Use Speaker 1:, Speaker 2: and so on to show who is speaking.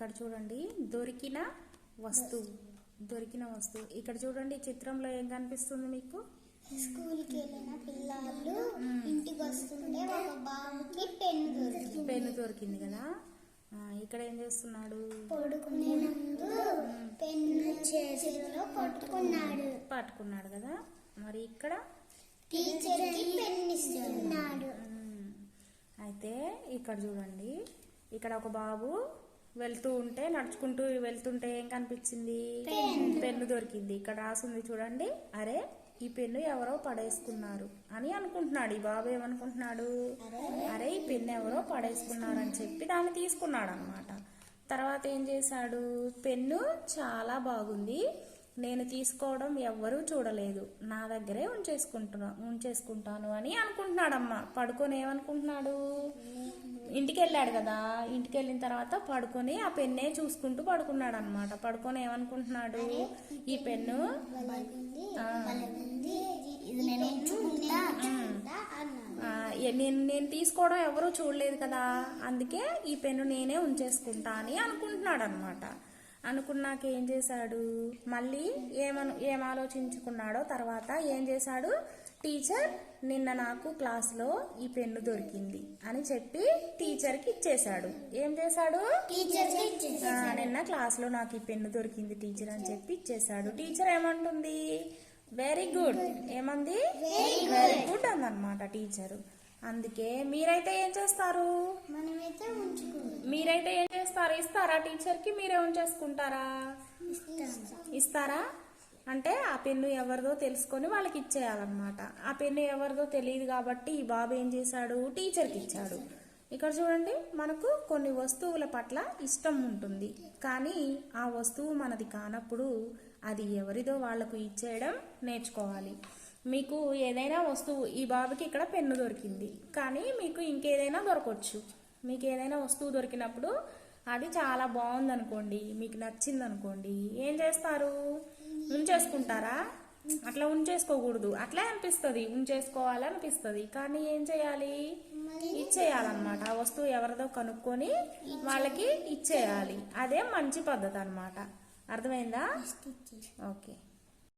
Speaker 1: ఇక్కడ చూడండి దొరికిన వస్తువు. దొరికిన వస్తువు. ఇక్కడ చూడండి చిత్రంలో ఏం కనిపిస్తుంది మీకు?
Speaker 2: స్కూల్కి వెళ్ళిన పిల్లలు ఇంటికి వస్తుంటే ఒక బాబుకి పెన్ను దొరికింది.
Speaker 1: పెన్ను దొరికింది కదా? ఇక్కడ ఏం చేస్తున్నాడు?
Speaker 2: పడుకునే ముందు పెన్ను చేతిలో పట్టుకున్నాడు.
Speaker 1: పట్టుకున్నాడు కదా? మరి ఇక్కడ?
Speaker 2: పెన్ను ఇస్తున్నాడు.
Speaker 1: అయితే ఇక్కడ చూడండి ఇక్కడ ఒక బాబు వెళ్తూ ఉంటే నడుచుకుంటూ వెళ్తుంటే ఏం కనిపించింది? పెన్ను. దొరికింది. ఇక్కడ రాసింది చూడండి. అరే ఈ పెన్ను ఎవరో పడేసుకున్నారు అని అనుకుంటున్నాడు. ఈ బాబు ఏమనుకుంటున్నాడు? అరే. ఈ పెన్ను ఎవరో పడేసుకున్నారు అని చెప్పి దాన్ని తీసుకున్నాడు అనమాట తర్వాత ఏం చేశాడు? పెన్ను చాలా బాగుంది. నేను తీసుకోవడం ఎవ్వరూ చూడలేదు. నా దగ్గరే ఉంచేసుకుంటున్నా ఉంచేసుకుంటాను అని అనుకుంటున్నాడమ్మ. పడుకొని ఏమనుకుంటున్నాడు? ఇంటికి వెళ్ళాడు కదా. ఇంటికి వెళ్ళిన తర్వాత పడుకొని ఆ పెన్నే చూసుకుంటూ పడుకున్నాడు అనమాట పడుకొని ఏమనుకుంటున్నాడు? ఈ పెన్ను
Speaker 2: నేను
Speaker 1: నేను తీసుకోవడం ఎవరూ చూడలేదు కదా. అందుకే ఈ పెన్ను నేనే ఉంచేసుకుంటా అని అనుకుంటున్నాడు అనమాట అనుకున్నాక ఏం చేశాడు? మళ్ళీ ఏమను ఏం ఆలోచించుకున్నాడో తర్వాత ఏం చేశాడు? టీచర్ నిన్న నాకు క్లాస్లో ఈ పెన్ను దొరికింది అని చెప్పి టీచర్కి ఇచ్చేశాడు. ఏం చేశాడు? నిన్న క్లాస్లో నాకు ఈ పెన్ను దొరికింది టీచర్ అని చెప్పి ఇచ్చేశాడు. టీచర్ ఏమంటుంది? Very good. ఏమంది? Very good. అందనమాట టీచరు. అందుకే మీరైతే ఏం చేస్తారు?
Speaker 2: మనమైతే
Speaker 1: మీరైతే ఏం చేస్తారు? ఇస్తారా? టీచర్కి మీరే ఉంచేసుకుంటారా? ఇస్తారా? అంటే ఆ పెన్ను ఎవరిదో తెలుసుకొని వాళ్ళకి ఇచ్చేయాలన్నమాట. ఆ పెన్ను ఎవరిదో తెలియదు కాబట్టి ఈ బాబు ఏం చేశాడు? టీచర్కి ఇచ్చాడు. ఇక్కడ చూడండి మనకు కొన్ని వస్తువుల పట్ల ఇష్టం ఉంటుంది. కానీ ఆ వస్తువు మనది కానప్పుడు అది ఎవరిదో వాళ్ళకు ఇచ్చేయడం నేర్చుకోవాలి. మీకు ఏదైనా వస్తువు ఈ బాబుకి ఇక్కడ పెన్ను దొరికింది. కానీ మీకు ఇంకేదైనా దొరకవచ్చు మీకు ఏదైనా వస్తువు దొరికినప్పుడు అది చాలా బాగుంది అనుకోండి మీకు నచ్చింది అనుకోండి ఏం చేస్తారు? ఉంచేసుకుంటారా? అట్లా ఉంచేసుకోకూడదు. అట్లా అనిపిస్తుంది. ఉంచేసుకోవాలి అనిపిస్తుంది. కానీ ఏం చేయాలి? ఇచ్చేయాలన్నమాట. ఆ వస్తువు ఎవరిదో కనుక్కొని వాళ్ళకి ఇచ్చేయాలి. అదే మంచి పద్ధతి అన్నమాట అర్థమైందా ఓకే.